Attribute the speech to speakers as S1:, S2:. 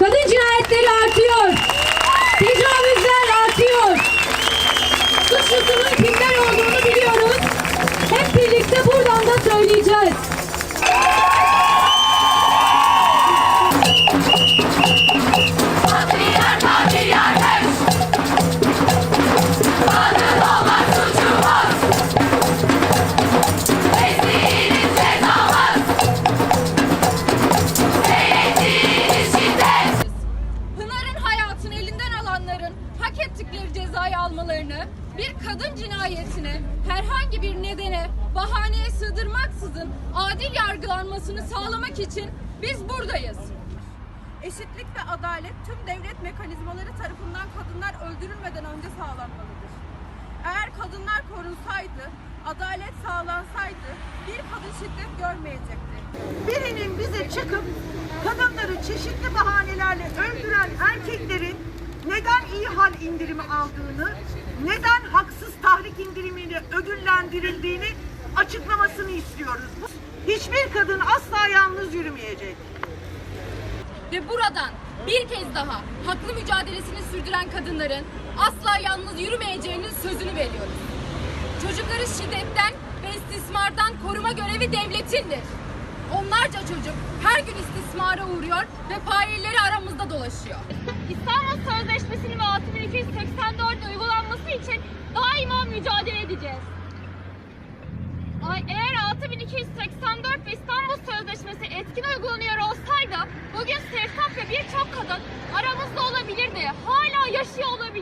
S1: Kadın cinayetleri artıyor.
S2: Cezayı almalarını, bir kadın cinayetine herhangi bir nedene, bahaneye sığdırmaksızın adil yargılanmasını sağlamak için biz buradayız.
S3: Eşitlik ve adalet tüm devlet mekanizmaları tarafından kadınlar öldürülmeden önce sağlanmalıdır. Eğer kadınlar korunsaydı, adalet sağlansaydı bir kadın şiddet görmeyecekti.
S4: birinin bize çıkıp kadınları çeşitli bahanelerle öldüren erkeklerin neden iyi hal indirimi aldığını, neden haksız tahrik indirimiyle ödüllendirildiğini açıklamasını istiyoruz. Hiçbir kadın asla yalnız yürümeyecek.
S2: Ve buradan bir kez daha haklı mücadelesini sürdüren kadınların asla yalnız yürümeyeceğinin sözünü veriyoruz. Çocukları şiddetten ve istismardan koruma görevi devletindir. Onlarca çocuk her gün istismara uğruyor ve failleri aramızda dolaşıyor.
S5: İstanbul Sözleşmesi'nin ve 6284 uygulanması için daima mücadele edeceğiz. Eğer 6284 ve İstanbul Sözleşmesi etkin uygulanıyor olsaydı bugün Sevtap ve birçok kadın aramızda olabilirdi. Hala yaşıyor olabilirdi.